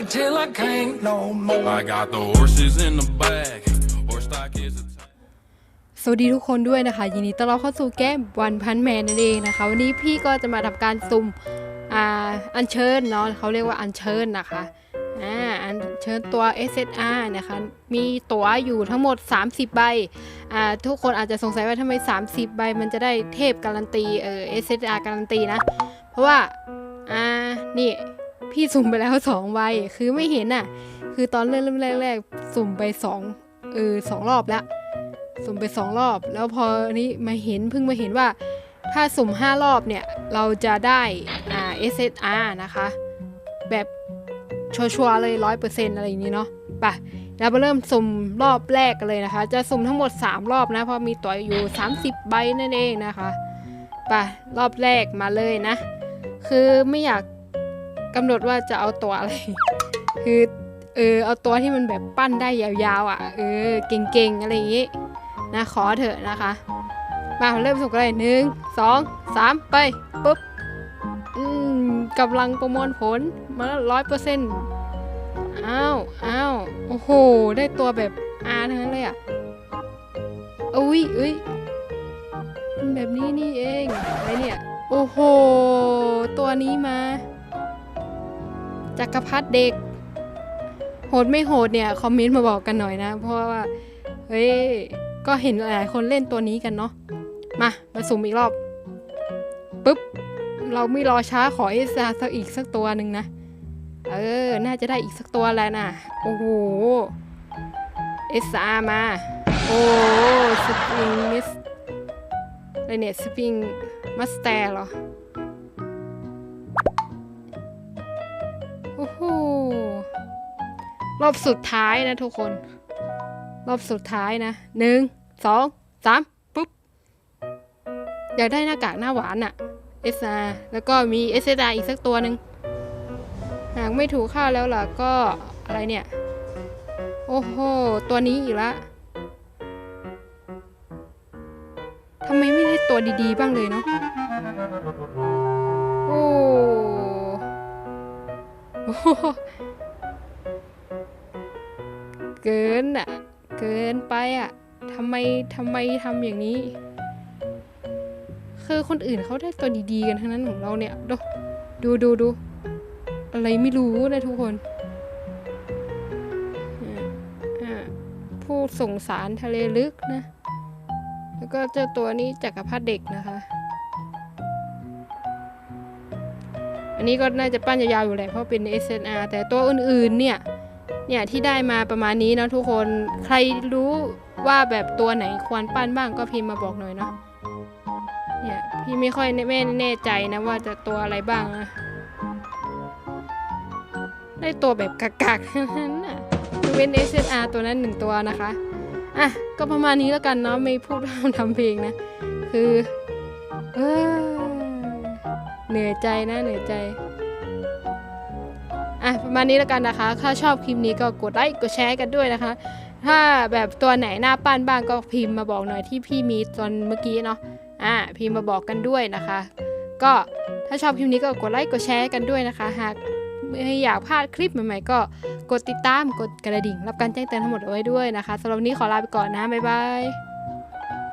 ride till I can't no more. I got the horses in the back. Horse stock is a สวัสดีทุกคนด้วยนะคะ ยินดีต้อนรับเข้าสู่เกมวันพันแมนนั่นเองนะคะ วันนี้พี่ก็จะมาทำการสุ่มอ่าอัญเชิญเนาะเขาเรียกว่าอัญเชิญนะคะอ่าอัญเชิญตัว SSR นะคะ มีตั๋วอยู่ทั้งหมด 30 ใบอ่าทุกคนอาจจะสงสัยว่าทำไม 30 ใบมันจะได้เทพการันตีเออ SSR การันตีนะ เพราะว่าอ่านี่ พี่สุ่มไปแล้ว2ใบคือไม่เห็นอะ คือตอนเริ่มแรกๆสุ่มไป2เออสองรอบแล้วสุ่มไปสองรอบ แล้วพอนี้มาเห็นเพิ่งมาเห็นว่า ถ้าสุ่ม5รอบเนี่ย เราจะได้อ่า SSR นะคะ แบบชัวร์ๆเลยร้อยเปอร์เซ็นต์อะไรอย่างนี้เนาะไปเรามาเริ่มสุ่มรอบแรกกันเลยนะคะ จะสุ่มทั้งหมด 3 รอบนะ เพราะมีตั๋วอยู่ 30 ใบนั่นเองนะคะไปรอบแรกมาเลยนะ คือไม่อยาก กำหนดว่าจะเอาตัวอะไร คือเออเอาตัวที่มันแบบปั้นได้ยาวๆอะเออเก่งๆอะไรอย่างงี้นะขอเถอะนะคะมาเริ่มสุกเลยหนึ่งสองสามไปปุ๊บอืมกำลังประมวลผลมาร้อยเปอร์เซ็นต์อ้าวอ้าวโอ้โห ได้ตัวแบบอาทั้งนั้นเลยอะอุ้ยอุ้ยเป็นแบบนี้นี่เองอะไรเนี่ย โอ้โห ตัวนี้มา จักรพรรดิเด็ก โหดไม่โหดเนี่ยคอมเมนต์มาบอกกันหน่อยนะ เพราะว่าเฮ้ยก็เห็นหลายคนเล่นตัวนี้กันเนาะมา มาสุ่มอีกรอบปุ๊บ เราไม่รอช้าขอเอซาสักอีกสักตัวหนึ่งนะ เออ น่าจะได้อีกสักตัวแล้วนะโอ้โหเอสอามา โอ้สปริงมิสอะไรเนี่ยสปริงมัสแตร์เหรอ อ้โหรอบสุดท้ายนะทุกคน รอบสุดท้ายนะหนึ่งสองสามปุ๊บ อยากได้หน้ากากหน้าหวานอะเอสอาแล้วก็มีเอสเออีกสักตัวหนึ่งหากไม่ถูกค่าแล้วล่ะก็อะไรเนี่ย โอ้โห ตัวนี้อีกละทำไมไม่ได้ตัวดีๆบ้างเลยเนาะ เกินอะเกินไปอะทำไมทำไมทำอย่างนี้ คือคนอื่นเขาได้ตัวดีๆกันทั้งนั้นของเราเนี่ย ดูดูดูดู อะไรไม่รู้นะทุกคนผู้ส่งสารทะเลลึกนะ แล้วก็เจ้าตัวนี้จักรพรรดิเด็กนะคะ อันนี้ก็น่าจะปั้นยาวๆอยู่แหละเพราะเป็น SNR แต่ตัวอื่นๆเนี่ยเนี่ยที่ได้มาประมาณนี้เนาะทุกคนใครรู้ว่าแบบตัวไหนควรปั้นบ้างก็พิมพ์มาบอกหน่อยเนาะเนี่ยพี่ไม่ค่อยแม่แน่ใจนะว่าจะตัวอะไรบ้างนะได้ตัวแบบกากๆทั้งนั้นน่ะเว้น SSR ตัวนั้นหนึ่งตัวนะคะอะก็ประมาณนี้แล้วกันเนาะไม่พูดพร่ำทำเพลงนะ คือเอ้ย เหนื่อยใจนะเหนื่อยใจ อะประมาณนี้แล้วกันนะคะ ถ้าชอบคลิปนี้ก็กดไลค์กดแชร์กันด้วยนะคะ ถ้าแบบตัวไหนหน้าปั้นบ้างก็พิมพ์มาบอกหน่อยที่พี่มีตอนเมื่อกี้เนาะ อ่าพิมพ์มาบอกกันด้วยนะคะ ก็ถ้าชอบคลิปนี้ก็กดไลค์กดแชร์กันด้วยนะคะ หากไม่อยากพลาดคลิปใหม่ๆก็กดติดตามกดกระดิ่ง รับการแจ้งเตือนทั้งหมดเอาไว้ด้วยนะคะสำหรับวันนี้ขอลาไปก่อนนะ บ๊ายบาย